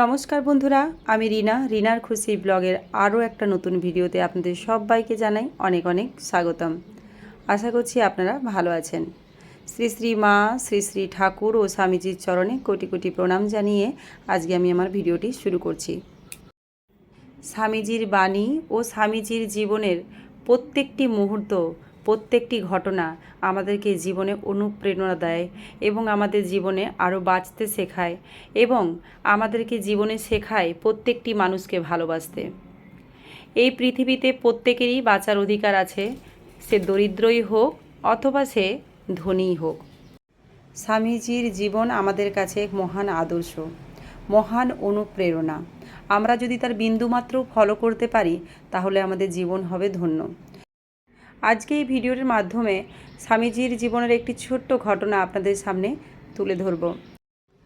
নমস্কার বন্ধুরা, আমি রিনা। রিনার খুশি ব্লগের আরও একটা নতুন ভিডিওতে আপনাদের সবাইকে জানাই অনেক অনেক স্বাগতম। আশা করছি আপনারা ভালো আছেন। শ্রী শ্রী মা, শ্রী শ্রী ঠাকুর ও স্বামীজির চরণে কোটি কোটি প্রণাম জানিয়ে আজকে আমি আমার ভিডিওটি শুরু করছি। স্বামীজির বাণী ও স্বামীজির জীবনের প্রত্যেকটি মুহূর্ত প্রত্যেকটি ঘটনা আমাদেরকে জীবনে অনুপ্রেরণা দেয় এবং আমাদের জীবনে আরও বাঁচতে শেখায় এবং আমাদেরকে জীবনে শেখায় প্রত্যেকটি মানুষকে ভালোবাসতে। এই পৃথিবীতে প্রত্যেকেরই বাঁচার অধিকার আছে, সে দরিদ্রই হোক অথবা সে ধনীই হোক। স্বামীজির জীবন আমাদের কাছে এক মহান আদর্শ, মহান অনুপ্রেরণা। আমরা যদি তার বিন্দুমাত্র ফলো করতে পারি, তাহলে আমাদের জীবন হবে ধন্য। আজকে এই ভিডিওর মাধ্যমে স্বামীজির জীবনের একটি ছোট্ট ঘটনা আপনাদের সামনে তুলে ধরব।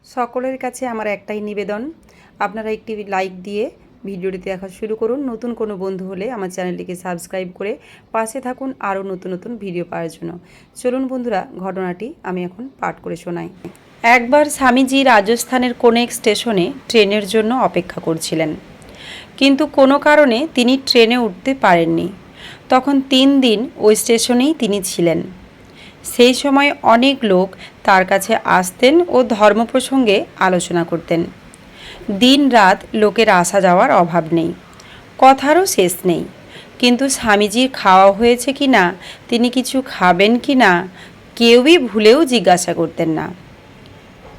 সকলের কাছে আমার একটাই নিবেদন, আপনারা একটি লাইক দিয়ে ভিডিওটি দেখা শুরু করুন। নতুন কোনো বন্ধু হলে আমার চ্যানেলটিকে সাবস্ক্রাইব করে পাশে থাকুন আরও নতুন নতুন ভিডিও পাওয়ার জন্য। চলুন বন্ধুরা, ঘটনাটি আমি এখন পাঠ করে শোনাই। একবার স্বামীজি রাজস্থানের কোনো এক স্টেশনে ট্রেনের জন্য অপেক্ষা করছিলেন। কিন্তু কোনো কারণে তিনি ট্রেনে উঠতে পারেননি। তখন তিন দিন ওই স্টেশনেই তিনি ছিলেন। সেই সময় অনেক লোক তার কাছে আসতেন ও ধর্ম প্রসঙ্গে আলোচনা করতেন। দিন রাত লোকের আসা যাওয়ার অভাব নেই। কথারও শেষ নেই। কিন্তু স্বামীজির খাওয়া হয়েছে কি না, তিনি কিছু খাবেন কি না, কেউই ভুলেও জিজ্ঞাসা করতেন না।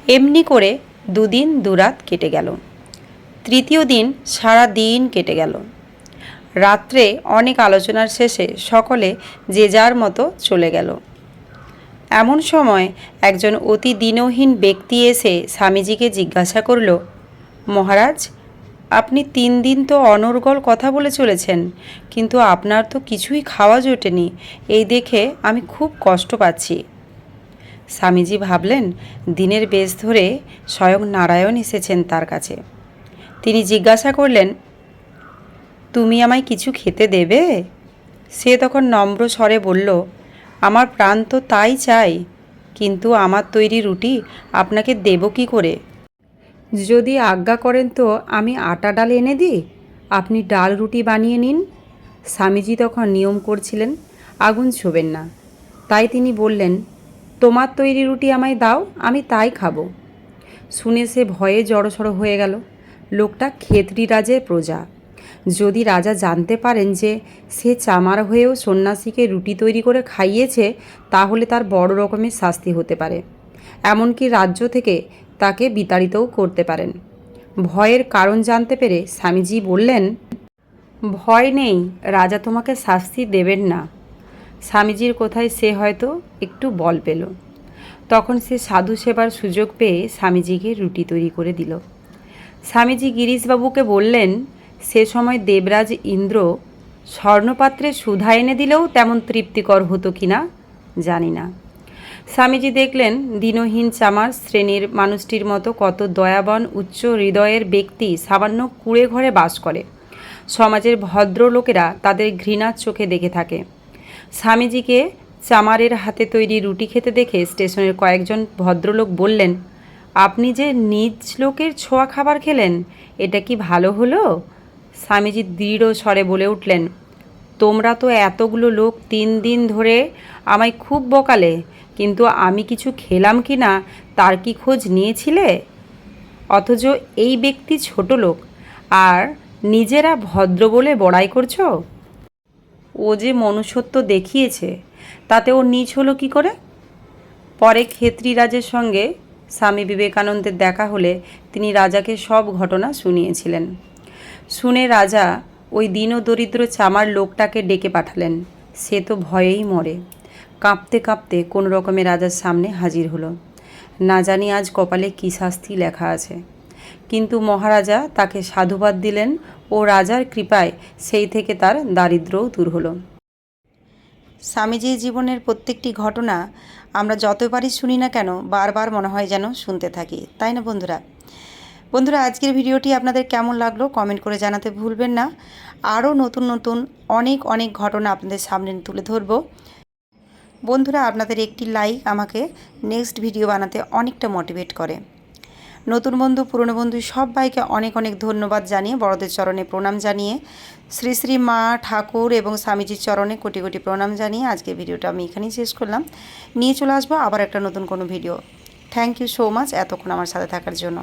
এমনি করে দুদিন দুরাত কেটে গেল। তৃতীয় দিন সারা দিন কেটে গেল। রাত্রে অনেক আলোচনার শেষে সকলে যে যার মতো চলে গেল। এমন সময় একজন অতি দিনহীন ব্যক্তি এসে স্বামীজিকে জিজ্ঞাসা করল, মহারাজ, আপনি তিন দিন তো অনর্গল কথা বলে চলেছেন, কিন্তু আপনার তো কিছুই খাওয়া জোটেনি, এই দেখে আমি খুব কষ্ট পাচ্ছি স্বামীজি ভাবলেন, দিনের বেশ ধরে স্বয়ং নারায়ণ এসেছেন তার কাছে। তিনি জিজ্ঞাসা করলেন তুমি আমায় কিছু খেতে দেবে? সে তখন নম্র স্বরে বলল, আমার প্রাণ তো তাই চাই, কিন্তু আমার তৈরি রুটি আপনাকে দেব কি করে? যদি আজ্ঞা করেন তো আমি আটা ডাল এনে দিই? আপনি ডাল রুটি বানিয়ে নিন। স্বামীজি তখন নিয়ম করছিলেন, আগুন ছোবেন না। তাই তিনি বললেন, তোমার তৈরি রুটি আমায় দাও, আমি তাই খাব। শুনে সে ভয়ে জড়সড় হয়ে গেল। লোকটা খেতড়ি রাজের প্রজা। যদি রাজা জানতে পারেন যে সে চামার হয়েও সন্ন্যাসীকে রুটি তৈরি করে খাইয়েছে, তাহলে তার বড় রকমের শাস্তি হতে পারে। এমনকি রাজ্য থেকে তাকে বিতাড়িতও করতে পারেন। ভয়ের কারণ জানতে পেরে স্বামীজি বললেন, ভয় নেই, রাজা তোমাকে শাস্তি দেবেন না। স্বামীজির কোথায় সে হয়তো একটু বল পেল। তখন সে সাধু সেবার সুযোগ পেয়ে স্বামীজিকে রুটি তৈরি করে দিল। স্বামীজি গিরিশবাবুকে বললেন সে সময় দেবরাজ ইন্দ্র স্বর্ণপাত্রে সুধা এনে দিলেও তেমন তৃপ্তিকর হতো কি না জানি না। স্বামীজি দেখলেন দিনহীন চামার শ্রেণির মানুষটির মতো কত দয়াবান, উচ্চ হৃদয়ের ব্যক্তি সামান্য কুড়ে ঘরে বাস করে। সমাজের ভদ্র লোকেরা তাদের ঘৃণার চোখে দেখে থাকে। স্বামীজিকে চামারের হাতে তৈরি রুটি খেতে দেখে স্টেশনের কয়েকজন ভদ্রলোক বললেন, আপনি যে নিজ লোকের ছোঁয়া খাবার খেলেন, এটা কি ভালো হলো? স্বামীজি দৃঢ় স্বরে বলে উঠলেন, তোমরা তো এতগুলো লোক তিন দিন ধরে আমায় খুব বকালে, কিন্তু আমি কিছু খেলাম কি না, তার কি খোঁজ নিয়েছিলে? অথচ এই ব্যক্তি ছোট লোক, আর নিজেরা ভদ্র বলে বড়াই করছ? ও যে মনুষ্যত্ব দেখিয়েছে, তাতে ও নিচ হলো কি করে? পরে খেত্রী রাজের সঙ্গে স্বামী বিবেকানন্দের দেখা হলে তিনি রাজাকে সব ঘটনা শুনিয়েছিলেন। শুনে রাজা ওই দীন দরিদ্র চামার লোকটাকে ডেকে পাঠালেন। সে তো ভয়েই মরে। কাঁপতে কাঁপতে কোনো রকমে রাজার সামনে হাজির হলো। না জানি আজ কপালে কী শাস্তি লেখা আছে। কিন্তু মহারাজা তাকে সাধুবাদ দিলেন ও রাজার কৃপায় সেই থেকে তার দারিদ্রও দূর হলো। স্বামীজির জীবনের প্রত্যেকটি ঘটনা আমরা যতবারই শুনি না কেন বারবার মনে হয় যেন শুনতে থাকি। তাই না বন্ধুরা? বন্ধুরা, আজকের ভিডিওটি আপনাদের কেমন লাগল কমেন্ট করে জানাতে ভুলবেন না। আরও নতুন নতুন অনেক অনেক ঘটনা আপনাদের সামনে তুলে ধরবো। বন্ধুরা, আপনাদের একটি লাইক আমাকে নেক্সট ভিডিও বানাতে অনেকটা মোটিভেট করে। নতুন বন্ধু, পুরনো বন্ধু, সবাইকে অনেক অনেক ধন্যবাদ জানিয়ে, বড়দের চরণে প্রণাম জানিয়ে, শ্রী শ্রী মা, ঠাকুর এবং স্বামীজির চরণে কোটি কোটি প্রণাম জানিয়ে আজকে ভিডিওটা আমি এখানেই শেষ করলাম। নিয়ে চলে আসব আবার একটা নতুন কোনো video thank you so much এতক্ষণ আমার সাথে থাকার জন্য।